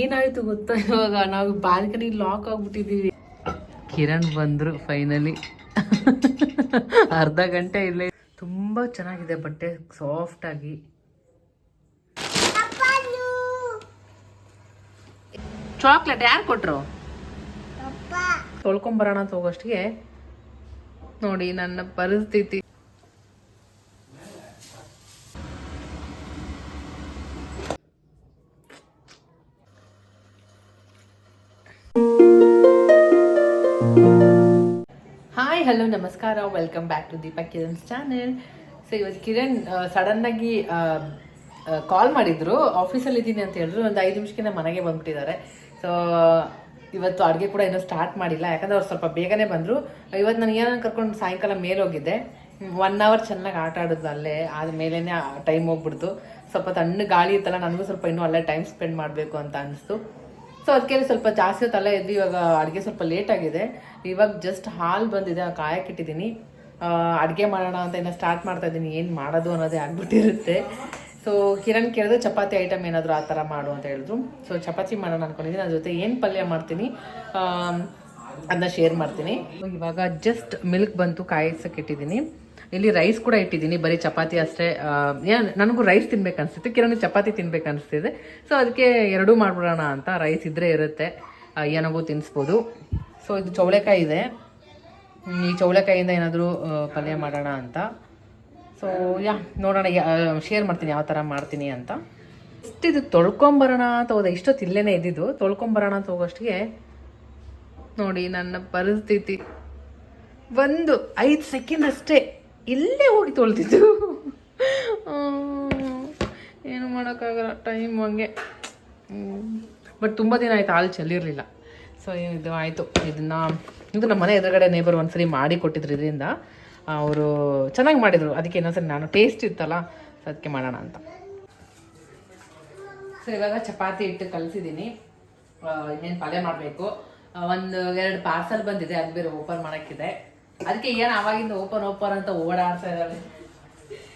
ಏನಾಯ್ತು ಗೊತ್ತಾ ಇವಾಗ? ನಾವು ಬಾಲ್ಕನಿ ಲಾಕ್ ಆಗ್ಬಿಟ್ಟಿದೀವಿ ಕಿರಣ್ ಬಂದ್ರು ಫೈನಲಿ ಅರ್ಧ ಗಂಟೆ ಇಲ್ಲೇ. ತುಂಬಾ ಚೆನ್ನಾಗಿದೆ ಬಟ್ಟೆ ಸಾಫ್ಟ್ ಆಗಿ. ಚಾಕ್ಲೇಟ್ ಯಾರು ಕೊಟ್ರು? ತೊಳ್ಕೊಂಬರೋಣ ಅಂತ ಹೋಗೋಷ್ಟಿಗೆ. ನೋಡಿ ನನ್ನ ಪರಿಸ್ಥಿತಿ. ಹಲೋ, ನಮಸ್ಕಾರ. Welcome back to Deepa Kiran's channel so ಇವತ್ತು ಕಿರಣ್ ಸಡನ್ನಾಗಿ ಕಾಲ್ ಮಾಡಿದ್ರು. ಆಫೀಸಲ್ಲಿ ಇದ್ದೀನಿ ಅಂತ ಹೇಳಿದ್ರು. ಒಂದು ಐದು ನಿಮಿಷಕ್ಕೆ ಮನೆಗೆ ಬಂದ್ಬಿಟ್ಟಿದ್ದಾರೆ. ಸೊ ಇವತ್ತು ಅಡುಗೆ ಕೂಡ ಇನ್ನೂ ಸ್ಟಾರ್ಟ್ ಮಾಡಿಲ್ಲ. ಯಾಕಂದ್ರೆ ಅವ್ರು ಸ್ವಲ್ಪ ಬೇಗನೆ ಬಂದರು. ಇವತ್ತು ನಾನು ಏನೋ ಕರ್ಕೊಂಡು ಸಾಯಂಕಾಲ ಮೇಲೆ ಹೋಗಿದ್ದೆ. ಒನ್ ಅವರ್ ಚೆನ್ನಾಗಿ ಆಟ ಆಡೋದು ಅಲ್ಲೇ. ಆದಮೇಲೆ ಟೈಮ್ ಹೋಗ್ಬಿಡ್ತು. ಸ್ವಲ್ಪ ತಣ್ಣ ಗಾಳಿ ಇತ್ತಲ್ಲ, ನನಗೂ ಸ್ವಲ್ಪ ಇನ್ನೂ ಅಲ್ಲೇ ಟೈಮ್ ಸ್ಪೆಂಡ್ ಮಾಡಬೇಕು ಅಂತ ಅನಿಸ್ತು. ಸೊ ಅದಕ್ಕೆ ಸ್ವಲ್ಪ ಜಾಸ್ತಿ ತಲೆ ಎದ್ದು ಇವಾಗ ಅಡುಗೆ ಸ್ವಲ್ಪ ಲೇಟ್ ಆಗಿದೆ. ಇವಾಗ ಜಸ್ಟ್ ಹಾಲು ಬಂದಿದೆ ಕಾಯಕ್ಕಿಟ್ಟಿದ್ದೀನಿ ಅಡುಗೆ ಮಾಡೋಣ ಅಂತ ಇನ್ನು ಸ್ಟಾರ್ಟ್ ಮಾಡ್ತಾ ಇದ್ದೀನಿ. ಏನು ಮಾಡೋದು ಅನ್ನೋದೇ ಆಗ್ಬಿಟ್ಟಿರುತ್ತೆ. ಸೊ ಕಿರಣ್ ಕೇಳಿದ್ರೆ ಚಪಾತಿ ಐಟಮ್ ಏನಾದರೂ ಆ ಥರ ಮಾಡು ಅಂತ ಹೇಳಿದ್ರು. ಸೊ ಚಪಾತಿ ಮಾಡೋಣ ಅಂದ್ಕೊಂಡಿದ್ದೀನಿ ಅದ್ರ ಜೊತೆ ಏನು ಪಲ್ಯ ಮಾಡ್ತೀನಿ ಅದನ್ನ ಶೇರ್ ಮಾಡ್ತೀನಿ. ಇವಾಗ ಜಸ್ಟ್ ಮಿಲ್ಕ್ ಬಂತು ಕಾಯಿಸಕ್ಕೆ ಇಟ್ಟಿದ್ದೀನಿ. ಇಲ್ಲಿ ರೈಸ್ ಕೂಡ ಇಟ್ಟಿದ್ದೀನಿ. ಬರೀ ಚಪಾತಿ ಅಷ್ಟೇ. ಏನು, ನನಗೂ ರೈಸ್ ತಿನ್ಬೇಕು ಅನಿಸ್ತಿತ್ತು. ಕಿರಣ್ ಚಪಾತಿ ತಿನ್ಬೇಕು ಅನಿಸ್ತಿದೆ. ಸೊ ಅದಕ್ಕೆ ಎರಡೂ ಮಾಡ್ಬಿಡೋಣ ಅಂತ ರೈಸ್ ಇದ್ರೆ ಇರುತ್ತೆ. ಏನಾಗೂ ತಿನ್ನಿಸ್ಬೋದು ಸೊ ಇದು ಚೌಳೆಕಾಯಿ ಇದೆ. ಈ ಚೌಳೆಕಾಯಿಂದ ಏನಾದರೂ ಪಲ್ಯ ಮಾಡೋಣ ಅಂತ. ಸೊ ಯಾ, ನೋಡೋಣ. ಶೇರ್ ಮಾಡ್ತೀನಿ ಯಾವ ಥರ ಮಾಡ್ತೀನಿ ಅಂತ. ಇಷ್ಟು ಇದು ತೊಳ್ಕೊಂಬರೋಣ ಅಂತ ಹೋದೆ. ಇಷ್ಟೊತ್ತು ಇಲ್ಲೇ ಇದ್ದಿದ್ದು. ತೊಳ್ಕೊಂಬರೋಣ ಅಂತ ಹೋಗೋಷ್ಟಿಗೆ ನೋಡಿ ನನ್ನ ಪರಿಸ್ಥಿತಿ. ಒಂದು ಐದು ಸೆಕೆಂಡ್ ಅಷ್ಟೇ. ಇಲ್ಲೇ ಹೋಗಿ ತೊಳ್ತಿದ್ದು. ಏನು ಮಾಡೋಕ್ಕಾಗಲ್ಲ ಟೈಮ್ ಹಂಗೆ. ಬಟ್ ತುಂಬ ದಿನ ಆಯ್ತು, ಹಾಲು ಚೆಲ್ಲಿರಲಿಲ್ಲ. ಸೊ ಇದು ಆಯಿತು. ಇದನ್ನು, ಇದು ನಮ್ಮ ಮನೆ ಎದುರುಗಡೆ ನೇಬರ್ ಒಂದ್ಸರಿ ಮಾಡಿ ಕೊಟ್ಟಿದ್ರು ಇದರಿಂದ. ಅವರು ಚೆನ್ನಾಗಿ ಮಾಡಿದರು. ಅದಕ್ಕೆ ಇನ್ನೊಂದ್ಸರಿ ನಾನು ಟೇಸ್ಟ್ ಇತ್ತಲ್ಲ ಸೊ ಅದಕ್ಕೆ ಮಾಡೋಣ ಅಂತ. ಸೊ ಇವಾಗ ಚಪಾತಿ ಇಟ್ಟು ಕಲಿಸಿದ್ದೀನಿ ಇನ್ನೇನು ಪಲ್ಯ ಮಾಡಬೇಕು. ಒಂದು ಎರಡು ಪಾರ್ಸಲ್ ಬಂದಿದೆ ಅದು ಬೇರೆ ಓಪನ್ ಮಾಡೋಕ್ಕಿದೆ. ಅದಕ್ಕೆ ಏನು ಆವಾಗಿಂದ ಓಪನ್ ಓಪನ್ ಅಂತ ಓಡಾಡ್ತಾ ಇದ್ದಾಳೆ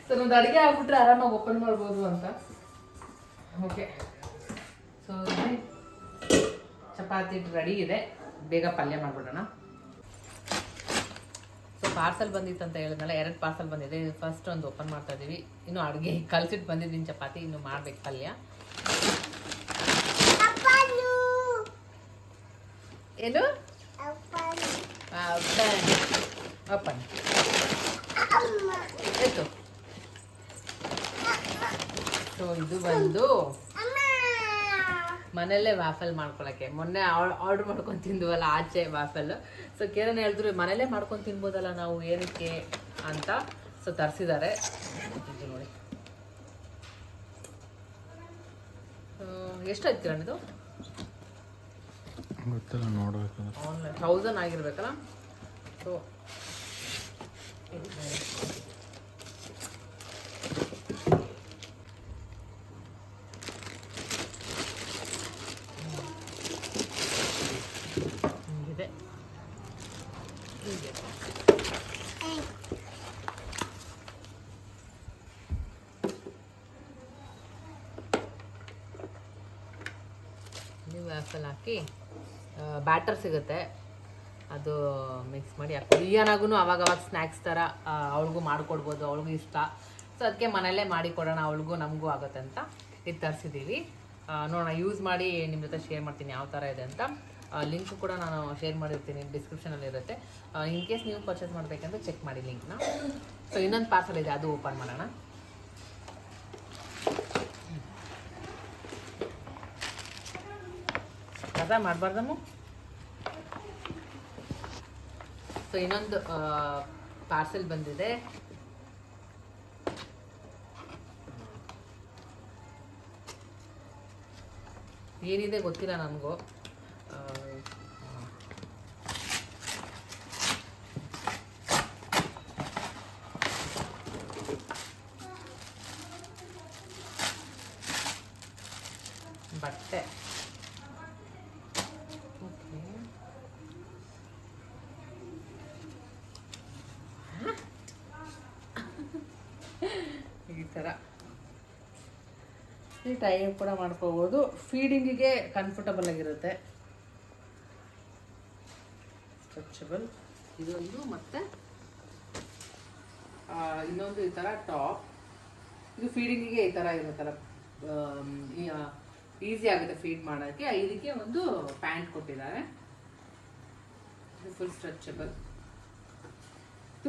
ಸೊ ನಮ್ದು ಅಡುಗೆ ಆಗ್ಬಿಟ್ರೆ ಆರಾಮಾಗಿ ಓಪನ್ ಮಾಡ್ಬೋದು ಅಂತ. ಓಕೆ ಸೊ ಚಪಾತಿ ರೆಡಿ ಇದೆ. ಬೇಗ ಪಲ್ಯ ಮಾಡ್ಬಿಡೋಣ. ಸೊ ಪಾರ್ಸಲ್ ಬಂದಿತ್ತು ಅಂತ ಹೇಳಿದ್ನಲ್ಲ ಎರಡು ಪಾರ್ಸಲ್ ಬಂದಿದೆ. ಫಸ್ಟ್ ಒಂದು ಓಪನ್ ಮಾಡ್ತಾ ಇದ್ದೀವಿ. ಇನ್ನು ಅಡುಗೆ ಕಲ್ಸಿಟ್ಟು ಬಂದಿದ್ದೀನಿ ಚಪಾತಿ ಇನ್ನು ಮಾಡ್ಬೇಕು ಪಲ್ಯ. ಏನು? ಓಪನ್ ಎತ್ತು ಸೊ ಇದು ಬಂದು ಮನೆಯಲ್ಲೇ ವಾಫಲ್ ಮಾಡ್ಕೊಳಕ್ಕೆ. ಮೊನ್ನೆ ಆರ್ಡರ್ ಮಾಡ್ಕೊಂಡು ತಿಂದ್ವಲ್ಲ ಆಚೆ ವಾಫಲ್ ಸೊ ಕಿರಣ್ ಹೇಳಿದ್ರು ಮನೇಲೇ ಮಾಡ್ಕೊಂಡು ತಿನ್ಬೋದಲ್ಲ ನಾವು ಏನಕ್ಕೆ? ಅಂತ. ಸೊ ತರಿಸಿದ್ದಾರೆ. ನೋಡಿ. ಎಷ್ಟಾಯ್ತು ಕಿರಣ್ ಇದು? ಗೊತ್ತಿಲ್ಲ ನೋಡ್ಬೇಕು. ಆಗಿರ್ಬೇಕಲ್ಲ? ಸೊ ನೀವು ಆ್ಯಪಲ್ ಹಾಕಿ ಬ್ಯಾಟರ್ ಸಿಗುತ್ತೆ. ಅದು ಮಿಕ್ಸ್ ಮಾಡಿ ಹಾಕ್ಬೋದು. ಈಯನಾಗೂ ಅವಾಗ ಅವಾಗ ಸ್ನ್ಯಾಕ್ಸ್ ಥರ ಅವಳಿಗೂ ಮಾಡಿಕೊಡ್ಬೋದು, ಅವಳಿಗೂ ಇಷ್ಟ. ಸೊ ಅದಕ್ಕೆ ಮನೆಯಲ್ಲೇ ಮಾಡಿ ಕೊಡೋಣ, ಅವಳಿಗೂ ನಮಗೂ ಆಗುತ್ತೆ ಅಂತ ಇದು ತರಿಸಿದ್ದೀವಿ ನೋಡೋಣ ಯೂಸ್ ಮಾಡಿ ನಿಮ್ಮ ಜೊತೆ ಶೇರ್ ಮಾಡ್ತೀನಿ ಯಾವ ಥರ ಇದೆ ಅಂತ. ಲಿಂಕ್ ಕೂಡ ನಾನು ಶೇರ್ ಮಾಡಿರ್ತೀನಿ ಡಿಸ್ಕ್ರಿಪ್ಷನಲ್ಲಿ ಇರುತ್ತೆ. ಇನ್ ಕೇಸ್ ನೀವು ಪರ್ಚೇಸ್ ಮಾಡಬೇಕಂದ್ರೆ ಚೆಕ್ ಮಾಡಿ ಲಿಂಕ್ನ ಸೊ ಇನ್ನೊಂದು ಪಾರ್ಸಲ್ ಇದೆ, ಅದು ಓಪನ್ ಮಾಡೋಣ. ಕಸ ಮಾಡಬಾರ್ದಮ್ಮ? ಸೊ ಇನ್ನೊಂದು ಪಾರ್ಸೆಲ್ ಬಂದಿದೆ. ಏನಿದೆ ಗೊತ್ತಿಲ್ಲ ನನಗೂ ಬಟ್ಟೆ ಓಕೆ ಈ ಥರ ಈ ಟೈ ಕೂಡ ಮಾಡ್ಕೋಬೋದು. ಫೀಡಿಂಗಿಗೆ ಕಂಫರ್ಟಬಲ್ ಆಗಿರುತ್ತೆ. ಸ್ಟ್ರೆಚಬಲ್ ಇದೊಂದು ಮತ್ತೆ ಇನ್ನೊಂದು ಈ ಥರ ಟಾಪ್ ಇದು ಫೀಡಿಂಗಿಗೆ ಈ ಥರ ಇರುತ್ತಲ್ಲ ಈಸಿ ಆಗುತ್ತೆ ಫೀಡ್ ಮಾಡೋಕ್ಕೆ. ಇದಕ್ಕೆ ಒಂದು ಪ್ಯಾಂಟ್ ಕೊಟ್ಟಿದ್ದಾರೆ. ಇದು ಫುಲ್ ಸ್ಟ್ರೆಚಬಲ್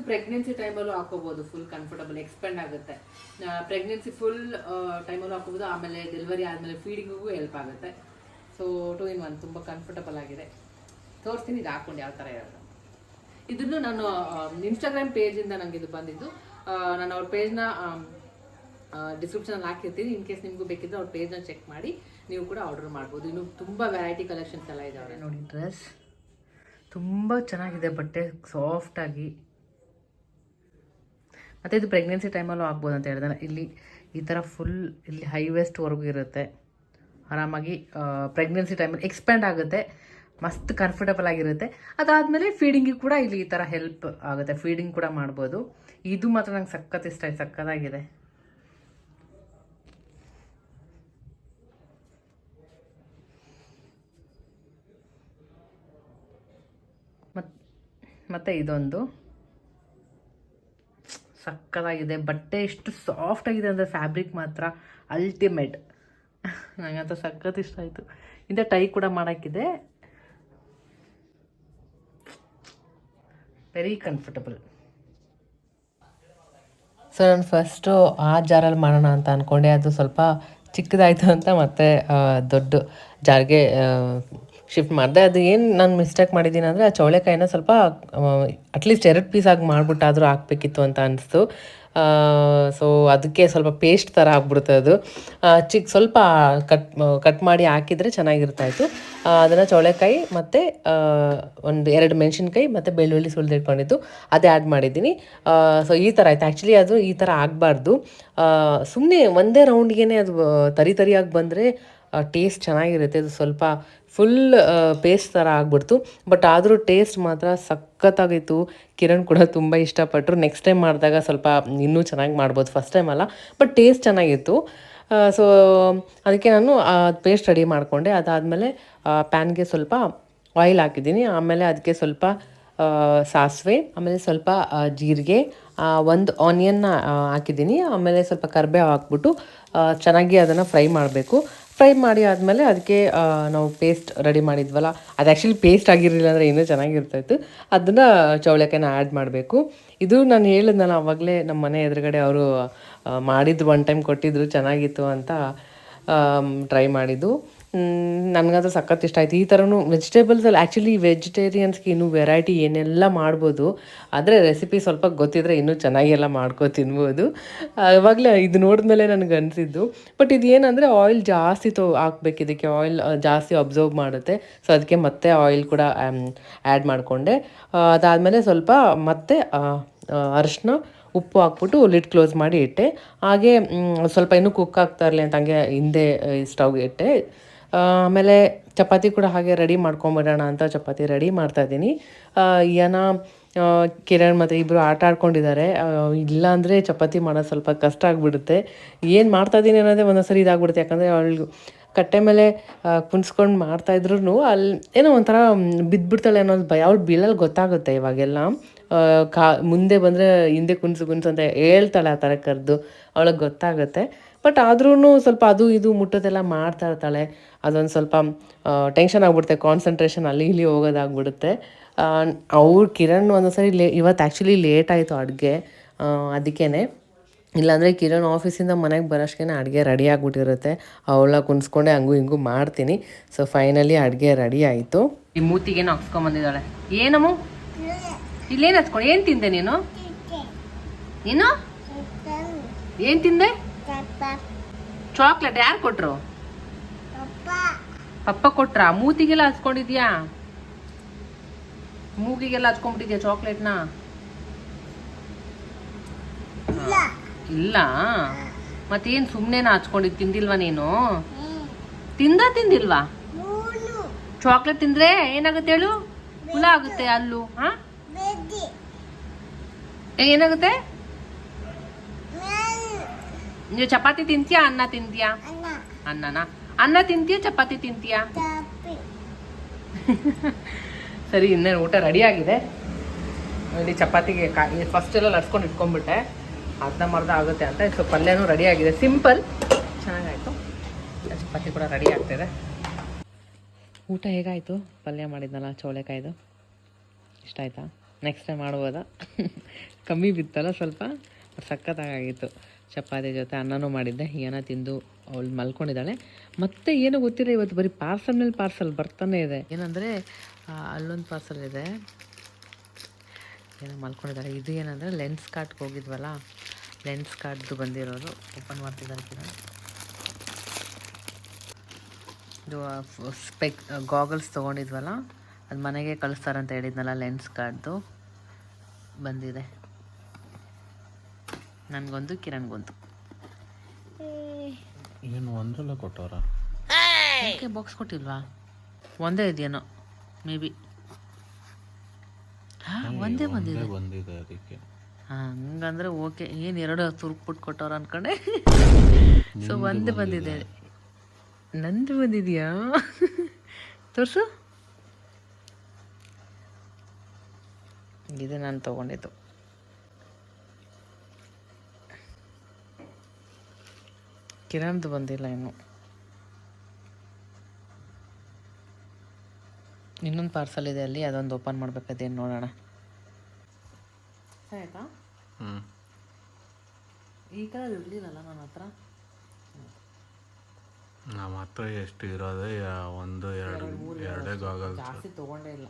ಪ್ರೆಗ್ನೆನ್ಸಿ ಟೈಮಲ್ಲೂ ಹಾಕೋಬಹುದು ಫುಲ್ ಕಂಫರ್ಟಬಲ್ ಎಕ್ಸ್ಪೆಂಡ್ ಆಗುತ್ತೆ. ಪ್ರೆಗ್ನೆನ್ಸಿ ಫುಲ್ ಟೈಮಲ್ಲೂ ಹಾಕೋಬಹುದು ಆಮೇಲೆ ಡೆಲಿವರಿ ಆದಮೇಲೆ ಫೀಡಿಂಗಿಗೂ ಹೆಲ್ಪ್ ಆಗುತ್ತೆ. ಸೊ ಟು ಇನ್ ಒನ್ ತುಂಬ ಕಂಫರ್ಟಬಲ್ ಆಗಿದೆ. ತೋರಿಸ್ತೀನಿ, ಇದು ಹಾಕೊಂಡು ಯಾವ ಥರ ಇರೋದು ಇದನ್ನು ನಾನು ಇನ್ಸ್ಟಾಗ್ರಾಮ್ ಪೇಜಿಂದ ನನಗೆ ಇದು ಬಂದಿದ್ದು. ನಾನು ಅವ್ರ ಪೇಜ್ನ ಡಿಸ್ಕ್ರಿಪ್ಷನಲ್ಲಿ ಹಾಕಿರ್ತೀನಿ. ಇನ್ ಕೇಸ್ ನಿಮಗೂ ಬೇಕಿದ್ರೆ ಅವ್ರ ಪೇಜ್ನ ಚೆಕ್ ಮಾಡಿ, ನೀವು ಕೂಡ ಆರ್ಡರ್ ಮಾಡ್ಬೋದು. ಇನ್ನು ತುಂಬ ವೆರೈಟಿ ಕಲೆಕ್ಷನ್ಸ್ ಎಲ್ಲ ಇದ್ದಾವೆ ನೋಡಿ ಡ್ರೆಸ್ ತುಂಬ ಚೆನ್ನಾಗಿದೆ ಬಟ್ಟೆ ಸಾಫ್ಟಾಗಿ ಮತ್ತು ಇದು ಪ್ರೆಗ್ನೆನ್ಸಿ ಟೈಮಲ್ಲೂ ಆಗ್ಬೋದು ಅಂತ ಹೇಳಿದ್ರೆ. ಇಲ್ಲಿ ಈ ಥರ ಫುಲ್ ಇಲ್ಲಿ ಹೈ ವೆಸ್ಟ್ವರೆಗೂ ಇರುತ್ತೆ. ಆರಾಮಾಗಿ ಪ್ರೆಗ್ನೆನ್ಸಿ ಟೈಮಲ್ಲಿ ಎಕ್ಸ್ಪ್ಯಾಂಡ್ ಆಗುತ್ತೆ. ಮಸ್ತ್ ಕಂಫರ್ಟಬಲ್ ಆಗಿರುತ್ತೆ. ಅದಾದಮೇಲೆ ಫೀಡಿಂಗಿಗೆ ಕೂಡ ಇಲ್ಲಿ ಈ ಥರ ಹೆಲ್ಪ್ ಆಗುತ್ತೆ. ಫೀಡಿಂಗ್ ಕೂಡ ಮಾಡ್ಬೋದು. ಇದು ಮಾತ್ರ ನಂಗೆ ಸಖತ್ ಇಷ್ಟ ಆಯ್ತು ಸಖತ್ತಾಗಿದೆ. ಮತ್ತೆ ಇದೊಂದು. ಸಕ್ಕತ್ತಾಗಿದೆ. ಬಟ್ಟೆ ಎಷ್ಟು ಸಾಫ್ಟ್ ಆಗಿದೆ ಅಂದರೆ ಫ್ಯಾಬ್ರಿಕ್ ಮಾತ್ರ ಅಲ್ಟಿಮೇಟ್ ನನಗಂತ ಸಖತ್ ಇಷ್ಟ ಆಯಿತು. ಇಂಥ ಟೈ ಕೂಡ ಮಾಡೋಕ್ಕಿದೆ. ವೆರಿ ಕಂಫರ್ಟಬಲ್ ಸೊ ನಾನು ಫಸ್ಟು ಆ ಜಾರಲ್ಲಿ ಮಾಡೋಣ ಅಂತ ಅಂದ್ಕೊಂಡೆ ಅದು ಸ್ವಲ್ಪ ಚಿಕ್ಕದಾಯಿತು ಅಂತ ಮತ್ತೆ ದೊಡ್ಡ ಜಾರ್ಗೆ ಶಿಫ್ಟ್ ಮಾಡಿದೆ. ಅದು ಏನು ನಾನು ಮಿಸ್ಟೇಕ್ ಮಾಡಿದ್ದೀನಿ ಅಂದರೆ ಆ ಚೌಳೆಕಾಯಿನ ಸ್ವಲ್ಪ ಅಟ್ಲೀಸ್ಟ್ ಎರಡು ಪೀಸ್ ಆಗಿ ಮಾಡಿಬಿಟ್ಟಾದರೂ ಹಾಕ್ಬೇಕಿತ್ತು ಅಂತ ಅನಿಸ್ತು. ಸೊ ಅದಕ್ಕೆ ಸ್ವಲ್ಪ ಪೇಸ್ಟ್ ಥರ ಆಗ್ಬಿಡುತ್ತೆ ಅದು. ಚಿಕ್ಕ ಸ್ವಲ್ಪ ಕಟ್ ಕಟ್ ಮಾಡಿ ಹಾಕಿದರೆ ಚೆನ್ನಾಗಿರ್ತಾಯಿತ್ತು ಅದನ್ನು ಚೌಳೆಕಾಯಿ ಮತ್ತು ಒಂದು ಎರಡು ಮೆಣಸಿನ್ಕಾಯಿ ಮತ್ತು ಬೆಳ್ಳುಳ್ಳಿ ಸುಲಿದಿಟ್ಕೊಂಡಿದ್ದು ಅದೇ ಆ್ಯಡ್ ಮಾಡಿದ್ದೀನಿ. ಸೊ ಈ ಥರ ಆಯಿತು. ಆ್ಯಕ್ಚುಲಿ ಅದು ಈ ಥರ ಆಗಬಾರ್ದು. ಸುಮ್ಮನೆ ಒಂದೇ ರೌಂಡ್ಗೆ ಅದು ತರಿ ತರಿಯಾಗಿ ಬಂದರೆ ಟೇಸ್ಟ್ ಚೆನ್ನಾಗಿರುತ್ತೆ. ಅದು ಸ್ವಲ್ಪ ಫುಲ್ ಪೇಸ್ಟ್ ಥರ ಆಗ್ಬಿಡ್ತು. ಬಟ್ ಆದರೂ ಟೇಸ್ಟ್ ಮಾತ್ರ ಸಖತ್ತಾಗಿತ್ತು. ಕಿರಣ್ ಕೂಡ ತುಂಬ ಇಷ್ಟಪಟ್ಟರು ನೆಕ್ಸ್ಟ್ ಟೈಮ್ ಮಾಡಿದಾಗ ಸ್ವಲ್ಪ ಇನ್ನೂ ಚೆನ್ನಾಗಿ ಮಾಡ್ಬೋದು. ಫಸ್ಟ್ ಟೈಮ್ ಅಲ್ಲ. ಬಟ್ ಟೇಸ್ಟ್ ಚೆನ್ನಾಗಿತ್ತು. ಸೊ ಅದಕ್ಕೆ ನಾನು ಪೇಸ್ಟ್ ರೆಡಿ ಮಾಡಿಕೊಂಡೆ. ಅದಾದಮೇಲೆ ಪ್ಯಾನ್ಗೆ ಸ್ವಲ್ಪ ಆಯಿಲ್ ಹಾಕಿದ್ದೀನಿ. ಆಮೇಲೆ ಅದಕ್ಕೆ ಸ್ವಲ್ಪ ಸಾಸಿವೆ, ಆಮೇಲೆ ಸ್ವಲ್ಪ ಜೀರಿಗೆ ಒಂದು ಆನಿಯನ್ನ ಹಾಕಿದ್ದೀನಿ. ಆಮೇಲೆ ಸ್ವಲ್ಪ ಕರಿಬೇವು ಹಾಕ್ಬಿಟ್ಟು ಚೆನ್ನಾಗಿ ಅದನ್ನು ಫ್ರೈ ಮಾಡಬೇಕು. ಫ್ರೈ ಮಾಡಿ ಆದಮೇಲೆ ಅದಕ್ಕೆ ನಾವು ಪೇಸ್ಟ್ ರೆಡಿ ಮಾಡಿದ್ವಲ್ಲ, ಅದು ಆ್ಯಕ್ಚುಲಿ ಪೇಸ್ಟ್ ಆಗಿರಲಿಲ್ಲ ಅಂದರೆ ಇನ್ನೂ ಚೆನ್ನಾಗಿರ್ತಾಯಿತ್ತು ಅದನ್ನು ಚೌಳೆಕಾಯಿನ ಆ್ಯಡ್ ಮಾಡಬೇಕು. ಇದು ನಾನು ಹೇಳಿದ್ನಲ್ಲ ಆವಾಗಲೇ ನಮ್ಮ ಮನೆ ಎದುರುಗಡೆ ಅವರು ಮಾಡಿದ್ದು ಒನ್ ಟೈಮ್ ಕೊಟ್ಟಿದ್ರು, ಚೆನ್ನಾಗಿತ್ತು ಅಂತ ಟ್ರೈ ಮಾಡಿದ್ದು. ನನಗದು ಸಖತ್ ಇಷ್ಟ ಆಯ್ತು. ಈ ಥರನೂ ವೆಜಿಟೇಬಲ್ಸಲ್ಲಿ ಆ್ಯಕ್ಚುಲಿ ವೆಜಿಟೇರಿಯನ್ಸ್ಗೆ ಇನ್ನೂ ವೆರೈಟಿ ಏನೆಲ್ಲ ಮಾಡ್ಬೋದು. ಆದರೆ ರೆಸಿಪಿ ಸ್ವಲ್ಪ ಗೊತ್ತಿದ್ರೆ ಇನ್ನೂ ಚೆನ್ನಾಗೆಲ್ಲ ಮಾಡ್ಕೊ ತಿನ್ಬೋದು. ಆವಾಗಲೇ ಇದು ನೋಡಿದ್ಮೇಲೆ ನನಗೆ ಅನಿಸಿದ್ದು. ಬಟ್ ಇದು ಏನಂದರೆ ಆಯಿಲ್ ಜಾಸ್ತಿ ತೊ ಹಾಕ್ಬೇಕು. ಇದಕ್ಕೆ ಆಯಿಲ್ ಜಾಸ್ತಿ ಅಬ್ಸರ್ವ್ ಮಾಡುತ್ತೆ. ಸೊ ಅದಕ್ಕೆ ಮತ್ತೆ ಆಯಿಲ್ ಕೂಡ ಆ್ಯಡ್ ಮಾಡಿಕೊಂಡೆ. ಅದಾದಮೇಲೆ ಸ್ವಲ್ಪ ಮತ್ತೆ ಅರಿಶಿನ ಉಪ್ಪು ಹಾಕ್ಬಿಟ್ಟು ಲಿಡ್ ಕ್ಲೋಸ್ ಮಾಡಿ ಇಟ್ಟೆ. ಹಾಗೆ ಸ್ವಲ್ಪ ಇನ್ನೂ ಕುಕ್ ಆಗ್ತಾ ಇರಲಿ ಅಂತ ಹಂಗೆ ಹಿಂದೆ ಸ್ಟವ್ಗೆ ಇಟ್ಟೆ. ಆಮೇಲೆ ಚಪಾತಿ ಕೂಡ ಹಾಗೆ ರೆಡಿ ಮಾಡ್ಕೊಂಬಿಡೋಣ ಅಂತ ಚಪಾತಿ ರೆಡಿ ಮಾಡ್ತಾಯಿದ್ದೀನಿ ಏನ ಕಿರಣ್ ಮತ್ತು ಇಬ್ಬರು ಆಟ ಆಡ್ಕೊಂಡಿದ್ದಾರೆ. ಇಲ್ಲ ಅಂದರೆ ಚಪಾತಿ ಮಾಡೋದು ಸ್ವಲ್ಪ ಕಷ್ಟ ಆಗಿಬಿಡುತ್ತೆ. ಏನು ಮಾಡ್ತಾಯಿದ್ದೀನಿ ಅನ್ನೋದೇ ಒಂದೊಂದ್ಸರಿ ಇದಾಗ್ಬಿಡುತ್ತೆ. ಯಾಕಂದರೆ ಅವಳು ಕಟ್ಟೆ ಮೇಲೆ ಕುಣಿಸ್ಕೊಂಡು ಮಾಡ್ತಾಯಿದ್ರು ಅಲ್ಲಿ ಏನೋ ಒಂಥರ ಬಿದ್ದುಬಿಡ್ತಾಳೆ ಅನ್ನೋದು ಭಯ. ಅವಳು ಬೀಳಲ್ಲಿ ಗೊತ್ತಾಗುತ್ತೆ ಇವಾಗೆಲ್ಲ. ಕಾ, ಮುಂದೆ ಬಂದರೆ ಹಿಂದೆ ಕುಣಿಸು ಕುಣಿಸು ಅಂತ ಹೇಳ್ತಾಳೆ ಆ ಥರ ಕರೆದು. ಅವಳಿಗೆ ಗೊತ್ತಾಗುತ್ತೆ. ಬಟ್ ಆದ್ರೂ ಸ್ವಲ್ಪ ಅದು ಇದು ಮುಟ್ಟೋದೆಲ್ಲ ಮಾಡ್ತಾ ಇರ್ತಾಳೆ. ಅದೊಂದು ಸ್ವಲ್ಪ ಟೆನ್ಷನ್ ಆಗ್ಬಿಡುತ್ತೆ ಕಾನ್ಸಂಟ್ರೇಷನ್ ಅಲ್ಲಿ ಇಲ್ಲಿ ಹೋಗೋದಾಗ್ಬಿಡುತ್ತೆ. ಅವ್ರು ಕಿರಣ್ ಒಂದೊಂದ್ಸರಿ ಲೇ ಇವತ್ತು ಆ್ಯಕ್ಚುಲಿ ಲೇಟ್ ಆಯಿತು ಅಡುಗೆ. ಅದಕ್ಕೇ ಇಲ್ಲಾಂದರೆ ಕಿರಣ್ ಆಫೀಸಿಂದ ಮನೆಗೆ ಬರೋಷ್ಟೇ ಅಡುಗೆ ರೆಡಿ ಆಗಿಬಿಟ್ಟಿರುತ್ತೆ. ಅವಳ ಕುಣಿಸ್ಕೊಂಡೆ ಹಂಗೂ ಹಿಂಗೂ ಮಾಡ್ತೀನಿ. ಸೊ ಫೈನಲಿ ಅಡುಗೆ ರೆಡಿ ಆಯಿತು. ಈ ಮೂತಿಗೇನು ಹಾಕ್ಸ್ಕೊಂಬಂದಿದ್ದಾಳೆ ಏನಮ್ಮ? ಇಲ್ಲೇನು ಹಚ್ಕೊಂಡು ಏನು ತಿಂದೆ ನೀನು? ನೀನು? ಏನು ತಿಂದೆ? ಚಾಕ್ಲೇಟ್ ಯಾರು ಕೊಟ್ರು? ಪಪ್ಪ. ಕೊಟ್ರಾ? ಮೂತಿಗೆಲ್ಲ ಹಚ್ಕೊಂಡಿದ್ಯಾ? ಮೂಗಿಗೆಲ್ಲ ಹಚ್ಕೊಂಡ್ಬಿಟ್ಟಿದ್ಯಾ ಚಾಕ್ಲೇಟ್ನ? ಇಲ್ಲ. ಮತ್ತೇನ್ ಸುಮ್ಮನೆನ ಹಚ್ಕೊಂಡಿದ್ ತಿಂದಿಲ್ವಾ ನೀನು? ತಿಂದ ತಿಂದಿಲ್ವಾ? ಚಾಕ್ಲೇಟ್ ತಿಂದ್ರೆ ಏನಾಗುತ್ತೆ ಹೇಳು? ಹುಳ ಆಗುತ್ತೆ ಅಲ್ಲೂ ಹಾ? ಏನಾಗುತ್ತೆ? ನೀವು ಚಪಾತಿ ತಿಂತೀಯಾ ಅನ್ನ ತಿಂತೀಯಾ ಅನ್ನನ ಅನ್ನ ತಿಂತೀಯ ಚಪಾತಿ ತಿಂತೀಯಾ ಸರಿ ಇನ್ನೇನು ಊಟ ರೆಡಿ ಆಗಿದೆ? ಇಲ್ಲಿ ಚಪಾತಿಗೆ ಕಾಯಿ ಫಸ್ಟ್ ಎಲ್ಲ ಲಡ್ಸ್ಕೊಂಡು ಇಟ್ಕೊಂಡ್ಬಿಟ್ಟೆ. ಅರ್ಧ ಮರ್ಧ ಆಗುತ್ತೆ ಅಂತ. ಸೊ ಪಲ್ಯನೂ ರೆಡಿ ಆಗಿದೆ. ಸಿಂಪಲ್ ಚೆನ್ನಾಗಾಯ್ತು. ಚಪಾತಿ ಕೂಡ ರೆಡಿ ಆಗ್ತಿದೆ ಊಟ ಹೇಗಾಯಿತು? ಪಲ್ಯ ಮಾಡಿದ್ನಲ್ಲ ಚೌಳೆಕಾಯ್ದು? ಇಷ್ಟ ಆಯಿತಾ? ನೆಕ್ಸ್ಟ್ ಟೈಮ್ ಮಾಡ್ಬೋದಾ ಕಮ್ಮಿ ಬಿತ್ತಲ್ಲ ಸ್ವಲ್ಪ? ಸಖತ್ತಾಗಿತ್ತು ಚಪಾತಿ ಜೊತೆ ಅನ್ನನೂ ಮಾಡಿದ್ದೆ ಏನೋ ತಿಂದು ಅವಳು ಮಲ್ಕೊಂಡಿದ್ದಾಳೆ. ಮತ್ತೆ ಏನೋ ಗೊತ್ತಿಲ್ಲ, ಇವತ್ತು ಬರೀ ಪಾರ್ಸಲ್ ಮೇಲೆ ಪಾರ್ಸಲ್ ಬರ್ತಾನೆ ಇದೆ. ಏನಂದರೆ ಅಲ್ಲೊಂದು ಪಾರ್ಸಲ್ ಇದೆ. ಏನೋ ಮಲ್ಕೊಂಡಿದ್ದಾರೆ. ಇದು ಏನಂದರೆ ಲೆನ್ಸ್ ಕಾರ್ಟ್ಗೆ ಹೋಗಿದ್ವಲ್ಲ ಲೆನ್ಸ್ ಕಾರ್ಟ್ದು ಬಂದಿರೋದು. ಓಪನ್ ಮಾಡ್ತಿದ್ದಾರೆ ಇದು ಸ್ಪೆಕ್ ಗಾಗಲ್ಸ್ ತೊಗೊಂಡಿದ್ವಲ್ಲ, ಅದು ಮನೆಗೆ ಕಳಿಸ್ತಾರಂತ ಹೇಳಿದ್ನಲ್ಲ ಲೆನ್ಸ್ ಕಾರ್ಡ್ದು ಬಂದಿದೆ. ನನಗೊಂದು ಕಿರಣ್ಗೊಂದು. ಏನು ಒಂದ್ರಲ್ಲ ಕೊಟ್ಟವ್ರ? ಅದಕ್ಕೆ ಬಾಕ್ಸ್ ಕೊಟ್ಟಿಲ್ವಾ? ಒಂದೇ ಇದೆಯೇನೋ ಮೇ ಬಿ ಒಂದೇ ಬಂದಿದೆ. ಬಂದಿದೆ ಅದಕ್ಕೆ. ಹಂಗಂದ್ರೆ ಓಕೆ ಏನು ಎರಡು ತುರುಕ್ಬಿಟ್ಟು ಕೊಟ್ಟವ್ರ ಅನ್ಕೊಂಡೆ? ಸೊ ಒಂದೇ ಬಂದಿದೆ. ನಂದು ಬಂದಿದೆಯಾ? ತೋರಿಸು. ಇದು ನಾನು ತೊಗೊಂಡಿದ್ದು. ಕಿರಣ್ದು ಬಂದಿಲ್ಲ ಇನ್ನು. ಇನ್ನೊಂದು ಪಾರ್ಸಲ್ ಇದೆ ಅಲ್ಲಿ ಅದೊಂದು ಓಪನ್ ಮಾಡ್ಬೇಕಾದೇನು ನೋಡೋಣ. ಆಯ್ತಾ? ಹ್ಞೂ ಈ ಕಲರ್ ಇರಲಿಲ್ಲಲ್ಲ ನನ್ನ ಹತ್ರ? ನಮ್ಮ ಹತ್ರ ಎಷ್ಟು ಇರೋದೇ ಒಂದು ಎರಡು ಎರಡೇ ಜಾಸ್ತಿ ತೊಗೊಂಡೇ ಇಲ್ಲ.